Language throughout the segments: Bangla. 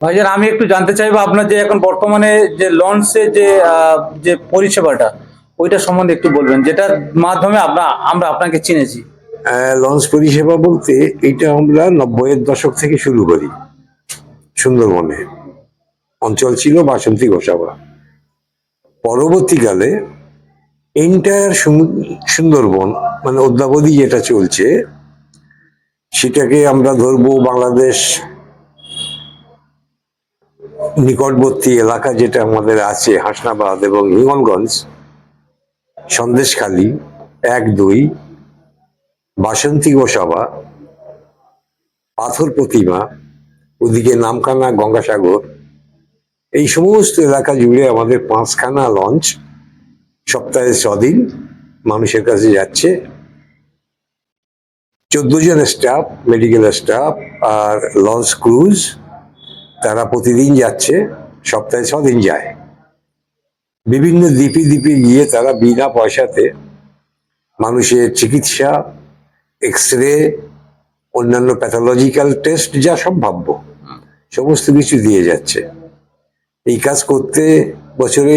ভাইজান, আমি একটু জানতে চাইব আপনার যে এখন বর্তমানে যে লঞ্চের যে যে পরিষেবাটা, ওইটা সম্বন্ধে একটু বলবেন, যেটার মাধ্যমে আমরা আমরা আপনাকে চিনেছি। লঞ্চ পরিষেবা বলতে এটা আমরা নব্বইয়ের দশক থেকে শুরু করি, সুন্দরবনে। অঞ্চল ছিল বাসন্তী গোসাবা। পরবর্তীকালে এন্টায়ার সুন্দরবন মানে অদ্যাবধি যেটা চলছে, সেটাকে আমরা ধরবো বাংলাদেশ নিকটবর্তী এলাকা যেটা আমাদের আছে, হাসনাবাদ এবং হিঙ্গলগঞ্জ, সন্দেশখালী, এক, দুই, বাসন্তী গোসাবা, পাথর প্রতিমা, ওদিকে নামখানা গঙ্গাসাগর, এই সমস্ত এলাকা জুড়ে আমাদের পাঁচখানা লঞ্চ সপ্তাহে ছদিন মানুষের কাছে যাচ্ছে। চোদ্দ জন স্টাফ মেডিকেল স্টাফ আর লঞ্চ ক্রুজ তারা প্রতিদিন যাচ্ছে সপ্তাহে ছদিন যায়। বিভিন্ন দ্বীপে দ্বীপে গিয়ে তারা বিনা পয়সাতে মানুষের চিকিৎসা এক্স রে অন্যান্য প্যাথোলজিক্যাল টেস্ট যা সম্ভাব্য সমস্ত কিছু দিয়ে যাচ্ছে। এই কাজ করতে বছরে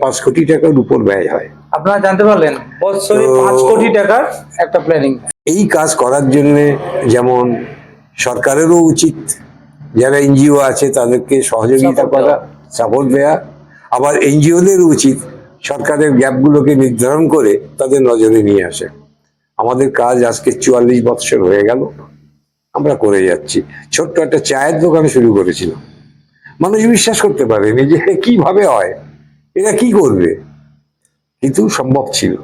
পাঁচ কোটি টাকার উপর ব্যয় হয়। আপনারা জানতে পারলেন বছরে পাঁচ কোটি টাকার একটা প্ল্যানিং এই কাজ করার জন্য যেমন সরকারেরও উচিত যারা এনজিও আছে তাদেরকে সহযোগিতা করা সাপোর্ট দেয়া। আবার এনজিওদের উচিত সরকারের গ্যাপগুলোকে নির্ধারণ করে তাদের নজরে নিয়ে আসে। আমাদের কাজ আজকে চুয়াল্লিশ বৎসর হয়ে গেল। আমরা করে যাচ্ছি। ছোট্ট একটা চায়ের দোকানে শুরু করেছিলাম মানুষ বিশ্বাস করতে পারেনি যে কীভাবে হয়? এরা কি করবে? কিন্তু সম্ভব ছিল।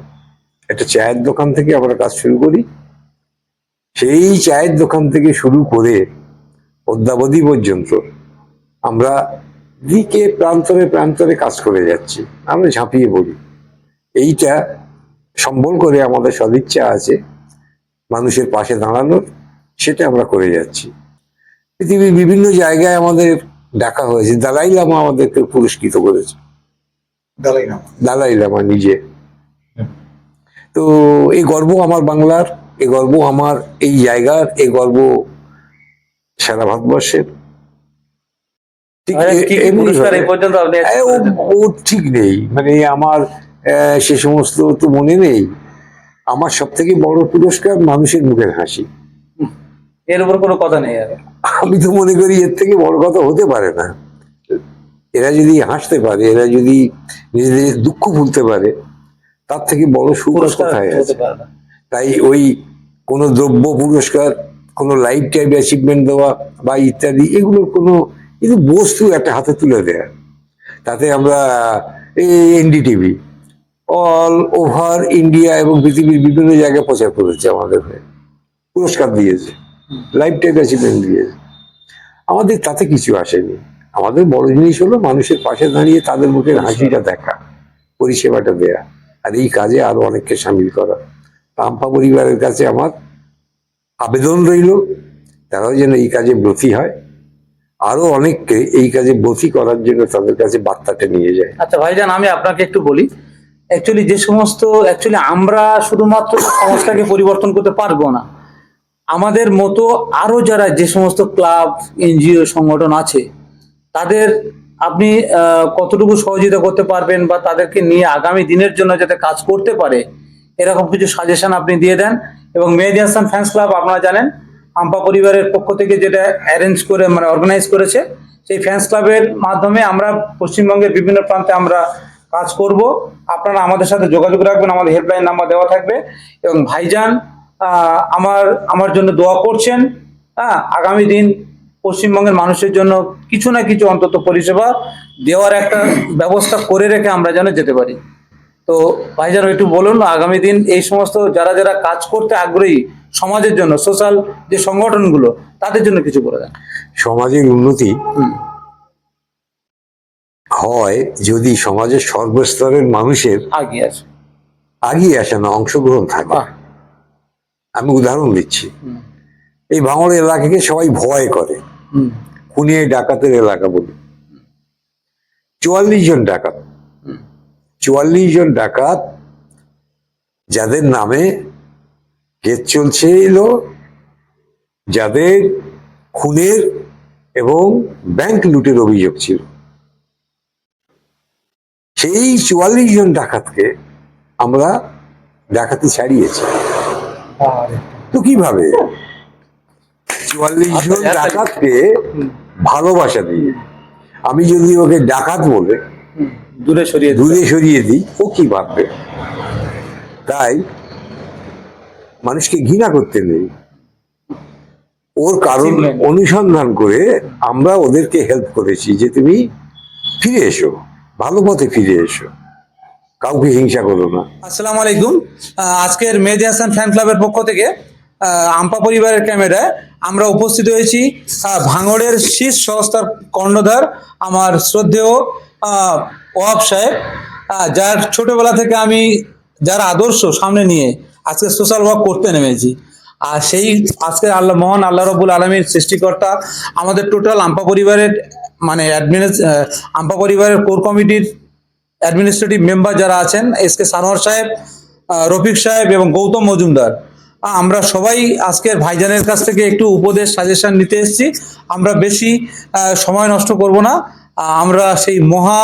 একটা চায়ের দোকান থেকে আমরা কাজ শুরু করি। সেই চায়ের দোকান থেকে শুরু করে অদ্যাবধি পর্যন্ত আমরা দিকে প্রান্তরে প্রান্তরে কাজ করে যাচ্ছি। আমরা ঝাঁপিয়ে পড়ি। এইটা সম্বল করে আমাদের সদিচ্ছা আছে মানুষের পাশে দাঁড়ানোর সেটা আমরা করে যাচ্ছি। পৃথিবীর বিভিন্ন জায়গায় আমাদের ডাকা হয়েছে। দালাই লামা আমাদেরকে পুরস্কৃত করেছে। দালাই না দালাই লামা নিজে। তো এই গর্ব আমার বাংলার এই গর্ব আমার এই জায়গার এই গর্ব সারা ভারতবর্ষের। ও ঠিক নেই। মানে আমার সে সমস্ত তো মনে নেই। আমার সব থেকে বড় পুরস্কার মানুষের মুখের হাসি। এর উপর কোনো কথা নেই আর। আমি তো মনে করি এর থেকে বড় কথা হতে পারে না। এরা যদি হাসতে পারে এরা যদি নিজেদের দুঃখ ভুলতে পারে তার থেকে বড় সুখ আর পুরস্কার কোথায় আছে? তাই ওই কোনো দ্রব্য পুরস্কার কোনো লাইফ টাইম অ্যাচিভমেন্ট দেওয়া বা ইত্যাদি, এগুলোর কোনো কিন্তু বস্তু একটা হাতে তুলে দেয়া। তাতে আমরা এনডিটিভি অল ওভার ইন্ডিয়া এবং পৃথিবীর বিভিন্ন জায়গায় প্রচার করেছে আমাদের হয়ে। পুরস্কার দিয়েছে লাইফ টাইম অ্যাচিভমেন্ট দিয়েছে। আমাদের তাতে কিছু আসেনি। আমাদের বড় জিনিস হলো মানুষের পাশে দাঁড়িয়ে তাদের মুখের হাসিটা দেখা, পরিষেবাটা দেয়া। আর এই কাজে আরও অনেককে সামিল করা। পাম্পা পরিবারের কাছে আমার আবেদন রইল। তারাও যেন এই কাজে ব্রতী হয়। আরও অনেককে এই কাজে ব্রতী করার জন্য তাদের কাছে বার্তাটা নিয়ে যায়। আচ্ছা ভাইজান, আমি আপনাকে একটু বলি অ্যাকচুয়ালি যে সমস্ত অ্যাকচুয়ালি আমরা শুধুমাত্র সমাজটাকে পরিবর্তন করতে পারব না। আমাদের মতো আরও যারা যে সমস্ত ক্লাব, এনজিও, সংগঠন আছে, তাদের আপনি কতটুকু সহযোগিতা করতে পারবেন বা তাদেরকে নিয়ে আগামী দিনের জন্য যাতে কাজ করতে পারে, এরকম কিছু সাজেশন আপনি দিয়ে দেন। এবং মেহেদি হাসান ফ্যান্স ক্লাব আপনারা জানেন, আম্পা পরিবারের পক্ষ থেকে যেটা অ্যারেঞ্জ করে মানে অর্গানাইজ করেছে, সেই ফ্যান্স ক্লাবের মাধ্যমে আমরা পশ্চিমবঙ্গের বিভিন্ন প্রান্তে আমরা কাজ করব। আপনারা আমাদের সাথে যোগাযোগ রাখবেন, আমাদের হেল্পলাইন নাম্বার দেওয়া থাকবে। এবং ভাইজান আমার আমার জন্য দোয়া করছেন হ্যাঁ আগামী দিন পশ্চিমবঙ্গের মানুষের জন্য কিছু না কিছু অন্তত পরিষেবা দেওয়ার একটা ব্যবস্থা করে রেখে আমরা যেন যেতে পারি। তো ভাই ভাইজান একটু বলুন আগামী দিন এই সমস্ত যারা যারা কাজ করতে আগ্রহী সমাজের জন্য সোশ্যাল যে সংগঠনগুলো তাদের জন্য কিছু করে দেন। সমাজের উন্নতি হয় যদি সমাজের সর্বস্তরের মানুষের আগে আছে আগিয়ে আসে না অংশগ্রহণ থাকে। আমি উদাহরণ দিচ্ছি। এই ভাঙড় এলাকাকে সবাই ভয় করে। খুনিয়ে ডাকাতের এলাকা বলি। চুয়াল্লিশ জন ডাকাত। চুয়াল্লিশ জন ডাকাত যাদের নামে কেস চলছিল যাদের খুনের এবং ব্যাংক লুটের অভিযোগ ছিল। সেই চুয়াল্লিশ জন ডাকাতকে আমরা ডাকাতি ছাড়িয়েছি। তো কীভাবে? চুয়াল্লিশ জন আচ্ছা, ডাকাতকে ভালোবাসা দিয়ে। আমি যদি ওকে ডাকাত বলে দূরে সরিয়ে দূরে সরিয়ে দিই ও কি ভাববে? তাই মানুষকে ঘৃণা করতে নেই। ওর কারণ অনুসন্ধান করে আমরা ওদেরকে হেল্প করেছি যে তুমি ফিরে এসো ভালো পথে ফিরে এসো। কাউকে হিংসা করো না। আসসালামু আলাইকুম। আজকের মেহেদি হাসান ফ্যান ক্লাবের পক্ষ থেকে আম্পা পরিবারের ক্যামেরায় আমরা উপস্থিত হয়েছি। ভাঙড়ের শীর্ষ সংস্থার কর্ণধার আমার শ্রদ্ধেয় আহ, ওয়াব সাহেব যার ছোটবেলা থেকে আমি যার আদর্শ সামনে নিয়ে আজকে সোশ্যাল ওয়ার্ক করতে নেমেছি। আর সেই আজকে আল্লাহ মহান আল্লাহ রবুল আলমীর সৃষ্টিকর্তা, আমাদের টোটাল আম্পা পরিবারের মানে আম্পা পরিবারের কোর কমিটির অ্যাডমিনিস্ট্রেটিভ মেম্বার যারা আছেন, এস কে সানোয়ার সাহেব রফিক সাহেব এবং গৌতম মজুমদার। আমরা সবাই আজকের ভাইজানের কাছ থেকে একটু উপদেশ সাজেশন নিতে এসেছি। আমরা বেশি সময় নষ্ট করব না। আমরা সেই মহা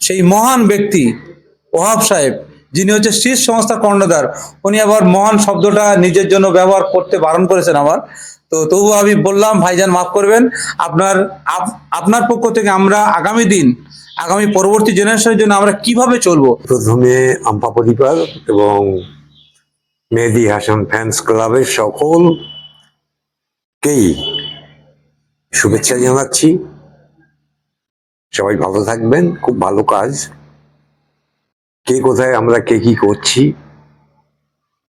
সেই মহান ব্যক্তি ওহাব সাহেব, যিনি হচ্ছে শীর্ষ সংস্থা কর্ণধার, উনি আবার মহান শব্দটা নিজের জন্য ব্যবহার করতে বারণ করেছেন আমার তো তবু আমি বললাম, ভাইজান মাফ করবেন, আপনার, আপ- আপনার পক্ষ থেকে আমরা আগামী দিন, আগামী পরবর্তী জেনারেশনের জন্য আমরা কীভাবে চলবো? প্রথমে আম্পা পরিবার এবং মেহেদি হাসান ফ্যান্স ক্লাবের সকলকেই শুভেচ্ছা জানাচ্ছি। সবাই ভালো থাকবেন, খুব ভালো কাজ। কে কোথায়, আমরা কে কি করছি?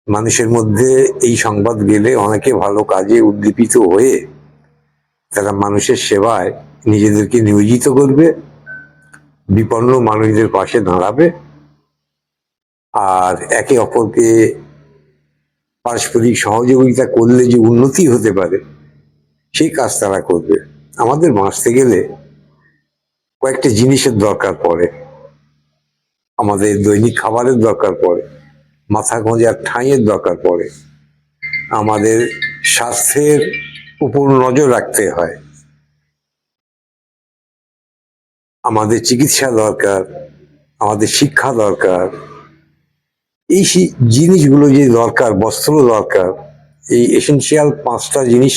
মানুষের মধ্যে এই সংবাদ গেলে অনেকে ভালো কাজে উদ্দীপিত হয়ে তারা মানুষের সেবায় নিজেদেরকে নিয়োজিত করবে, বিপন্ন মানুষদের পাশে দাঁড়াবে। আর একে অপরকে পারস্পরিক সহযোগিতা করলে যে উন্নতি হতে পারে, সেই কাজ তারা করবে। আমাদের বাঁচতে গেলে কয়েকটা জিনিসের দরকার পড়ে। আমাদের দৈনিক খাবারের দরকার পড়ে, মাথা গোঁজার ঠাঁইয়ের দরকার পড়ে। আমাদের স্বাস্থ্যের উপর নজর রাখতে হয়। আমাদের চিকিৎসা দরকার, আমাদের শিক্ষা দরকার। এই জিনিসগুলো যে দরকার, বস্ত্র দরকার, এই এসেন্সিয়াল পাঁচটা জিনিস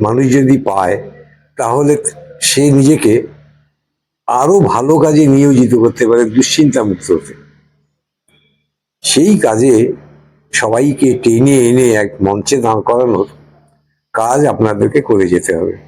মানুষ যদি পায়, তাহলে সে নিজেকে আরও ভালো কাজে নিয়োজিত করতে পারে দুশ্চিন্তা মুক্ত হতে। সেই কাজে সবাইকে টেনে এনে এক মঞ্চে দাঁড় করানোর কাজ আপনাদেরকে করে যেতে হবে।